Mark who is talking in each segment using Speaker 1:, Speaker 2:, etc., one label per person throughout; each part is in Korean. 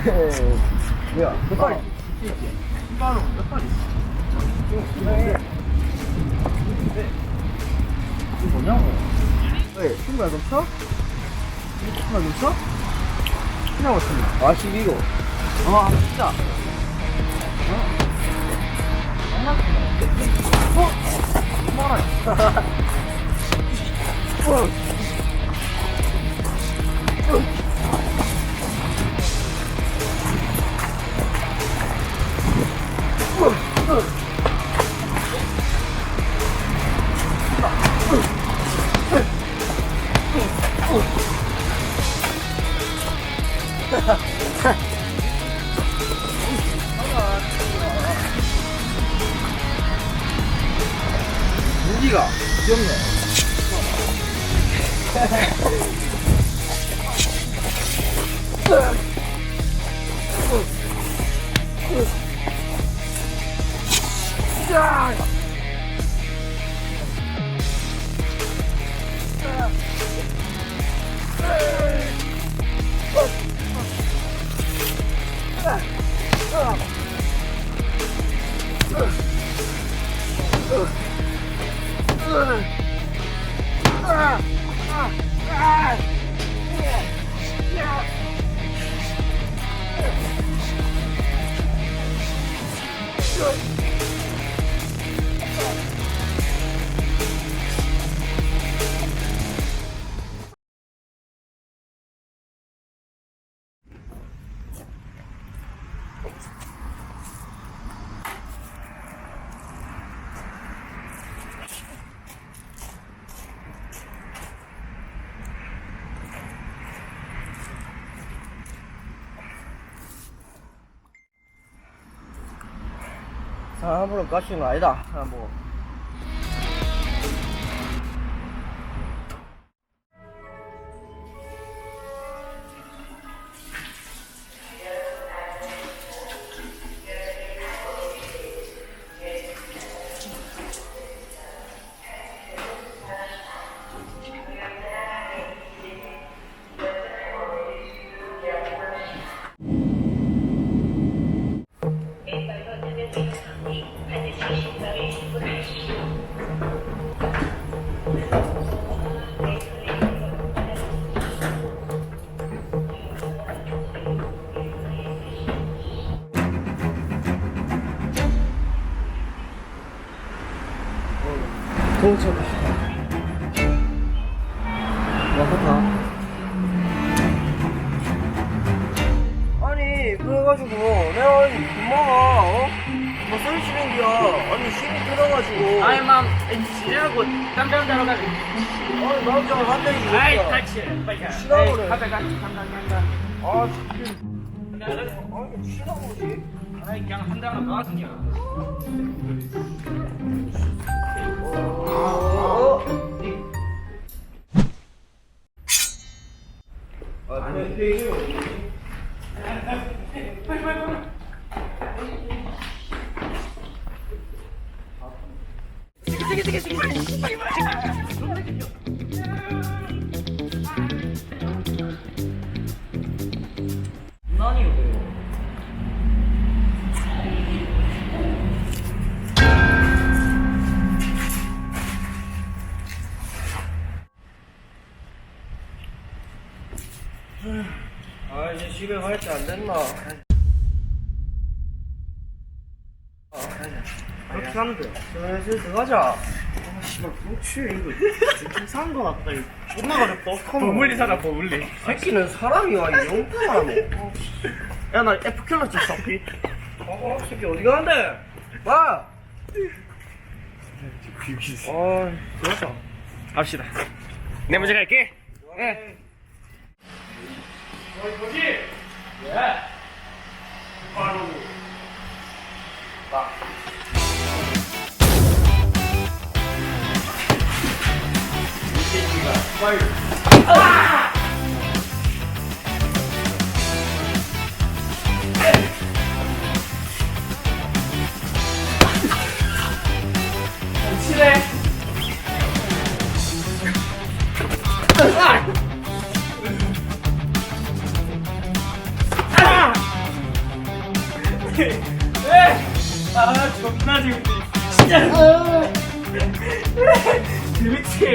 Speaker 1: 뭐야? 몇 발이? 신발은 몇 발이? 이거 뭐냐고? 왜? 신발 넘쳐? 신발 넘쳐? 신발 맞습니다. 아, 12고. 아, 진짜. 어? 장난치네. 어? 얼마 무기가 귀엽네. Yeah. 사람으로 가시는 거 아니다. 아, 뭐. 도착했다. 왔다. 아니, 그래가지고, 내가 엄마가, 어? 뭐 썰치는 기야. 아니, 힘이 들어가지고.
Speaker 2: 아이 맘 지라고 땀장 자러 가지
Speaker 1: 아니, 남자가 한명이
Speaker 2: 아이 같이 빨리 가
Speaker 1: 쉬라고 그래.
Speaker 2: 가자 가자 간다 간다
Speaker 1: 아, 진짜. 아니, 치라고 그러지.
Speaker 2: 아이 그냥 한더 같은
Speaker 1: 아, 이제 집에 갈때안 됐나? 아, 그렇게 하면 돼. 슬슬 들어가자. 씨발 그렇지 이거 이상한 거 같다 이거 존나 가렵다
Speaker 2: 버물리 사다 버물리.
Speaker 1: 새끼는 사람이 와 영타하네 야나 F 킬러 좀 잡히 어 새끼 어디 가는데 와 아, 좋았어.
Speaker 2: 갑시다. 내 먼저 갈게. 예. 어이 뭐지? 예. 바로. 치래. 아 존나 재밌지 진짜. 재밌지.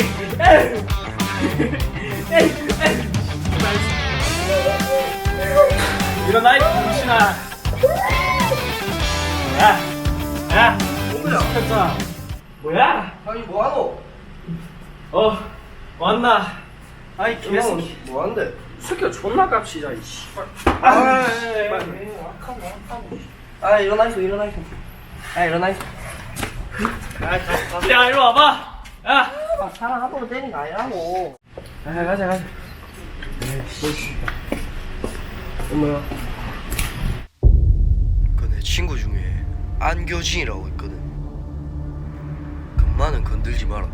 Speaker 2: 일어나 이 병신아. 야 야.
Speaker 1: 뭐야?
Speaker 2: 시켰잖아. 뭐야?
Speaker 1: 아니 뭐하노?
Speaker 2: 어 왔나? 아이
Speaker 1: 너
Speaker 2: 개새끼.
Speaker 1: 뭐한대?
Speaker 2: 새끼가 존나 깝시다 이 씨발.
Speaker 1: 아,
Speaker 2: 아,
Speaker 1: 아 일어나 있어 일어나 있어. 아 일어나. 있어
Speaker 2: 야 이리 와봐. 야.
Speaker 1: 아 사람 함부로 때리는 거 아니라고. 아 가자 가자. 어머야 그내 친구 중에 안교진이라고 있거든. 금마는 건들지 마라.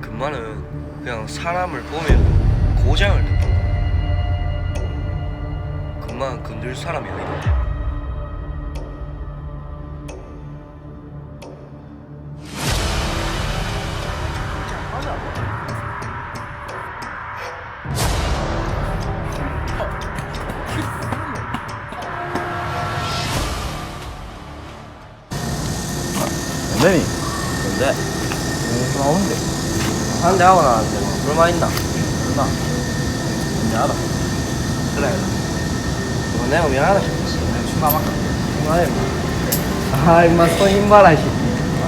Speaker 1: 금마는 그냥 사람을 보면 고장을 듣던가 금마는 건들 사람이 아니다
Speaker 3: 선생님,
Speaker 1: 뭔데?
Speaker 3: 무슨 나오는데?
Speaker 1: 한 대 하고 나왔는데 얼마 있나?
Speaker 3: 누나, 미안하다.
Speaker 1: 그래 이거 내가 미안하다
Speaker 3: 추나 막까
Speaker 1: 그만해 아 임마 손힘 봐라 씨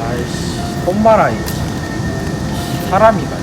Speaker 3: 아이씨, 손 봐라, 이 사람이가.